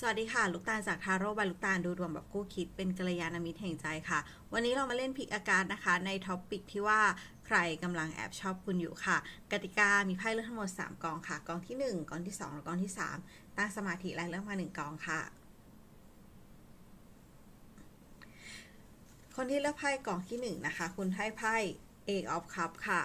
สวัสดีค่ะ ลูกตาลจากทาโร่บายลูกตาลดูดวงแบบคู่คิดเป็นกัลยาณมิตรแห่งใจค่ะ วันนี้เรามาเล่นพิกอาการนะคะ ในท็อปปิกที่ว่าใครกำลังแอบชอบคุณอยู่ค่ะ กติกามีไพ่เลือกทั้งหมด 3 กองค่ะ กองที่ 1 กองที่ 2 และกองที่ 3 ตั้งสมาธิไล่เลือกมา 1 กองค่ะ คนที่เลือกไพ่กองที่ 1 นะคะ คุณให้ไพ่ Eight of Cup ค่ะ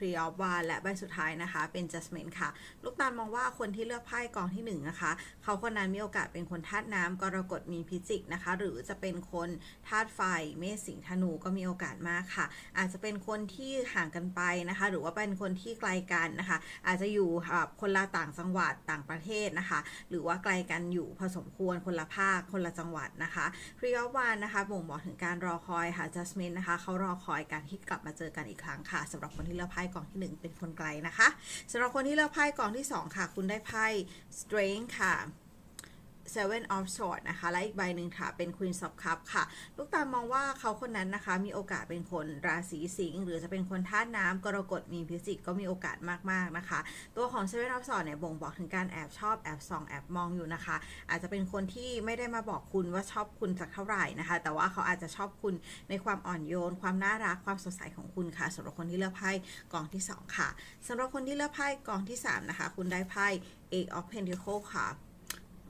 Three of Wands และใบสุดท้ายนะคะ เป็น Judgment ค่ะ ลูกตาลมองว่าคนที่เลือกไพ่กองที่1นะคะเขาคนนั้นมีโอกาสเป็นคนธาตุน้ำกรกฎมีพิจิกนะคะ หรือจะเป็นคนธาตุไฟเมษสิงห์ธนูก็มีโอกาสมากค่ะ อาจจะเป็นคนที่ห่างกันไปนะคะ หรือว่าเป็นคนที่ไกลกันนะคะ อาจจะอยู่แบบคนละต่างจังหวัดต่างประเทศนะคะ หรือว่าไกลกันอยู่พอสมควรคนละภาคคนละจังหวัดนะคะพรีออฟวานนะคะบ่งบอกถึงการรอคอยค่ะ Jasmine นะคะเขารอคอยการที่กลับมาเจอกันอีกครั้งค่ะสำหรับคนที่เลือกไพ่กล่องที่ 1 เป็นคนไกลนะคะสำหรับคนที่เลือกไพ่กล่องที่ 2 ค่ะ คุณได้ไพ่ Strength ค่ะ Seven of Swords นะคะ และอีกใบหนึ่งค่ะ เป็น Queen of Cups ค่ะ ลูกตามองว่าเขาคนนั้นนะคะ มีโอกาสเป็นคนราศีสิงห์หรือจะเป็นคนธาตุน้ำกรกฎมีพิจิกก็มีโอกาสมาก ๆ นะคะ ตัวของ Seven of Swords เนี่ย บ่งบอกถึงการแอบชอบแอบส่องแอบมองอยู่นะคะ อาจจะเป็นคนที่ไม่ได้มาบอกคุณว่าชอบคุณสักเท่าไหร่นะคะ แต่ว่าเขาอาจจะชอบคุณในความอ่อนโยน ความน่ารักความสดใสของคุณค่ะสำหรับคนที่เลือกไพ่กองที่สองค่ะสำหรับคนที่เลือกไพ่กองที่สามนะคะ คุณได้ไพ่ Eight of Pentacles ค่ะ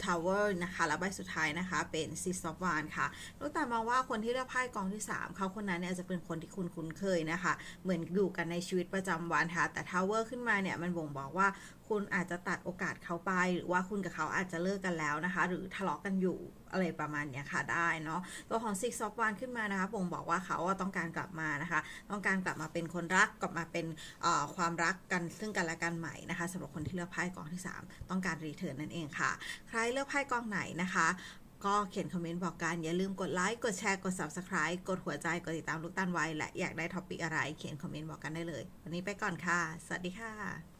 Tower นะคะ แล้วใบสุดท้ายนะคะ เป็น Six of Wands ค่ะลูกตามองว่าคนที่เลือกไพ่กองที่ 3 เขาคนนั้นเนี่ยจะเป็นคนที่คุณคุ้นเคยนะคะ เหมือนอยู่กันในชีวิตประจำวันค่ะ แต่ Tower ขึ้นมาเนี่ยมันบ่งบอกว่าคุณอาจจะตัดโอกาสเขาไป หรือว่าคุณกับเขาอาจจะเลิกกันแล้วนะคะ หรือทะเลาะกันอยู่อะไรประมาณนี้ค่ะได้เนาะตัวของ Six of Wands ขึ้นมานะคะบ่งบอกว่าเขาต้องการกลับมานะคะ ต้องการกลับมาเป็นคนรักกลับมาเป็นความรักกันซึ่งกันและกันใหม่นะคะสำหรับคนที่เลือกไพ่กองที่ 3 ต้องการรีเทิร์นนั่นเองค่ะ ใครเลือกไพ่กองไหนนะคะ ก็เขียนคอมเมนต์บอกกัน อย่าลืมกดไลค์กดแชร์กด Subscribe กดหัวใจกดติดตามลูกตันไว้และอยากได้ท็อปิกอะไรเขียนคอมเมนต์บอกกันได้เลย วันนี้ไปก่อนค่ะ สวัสดีค่ะ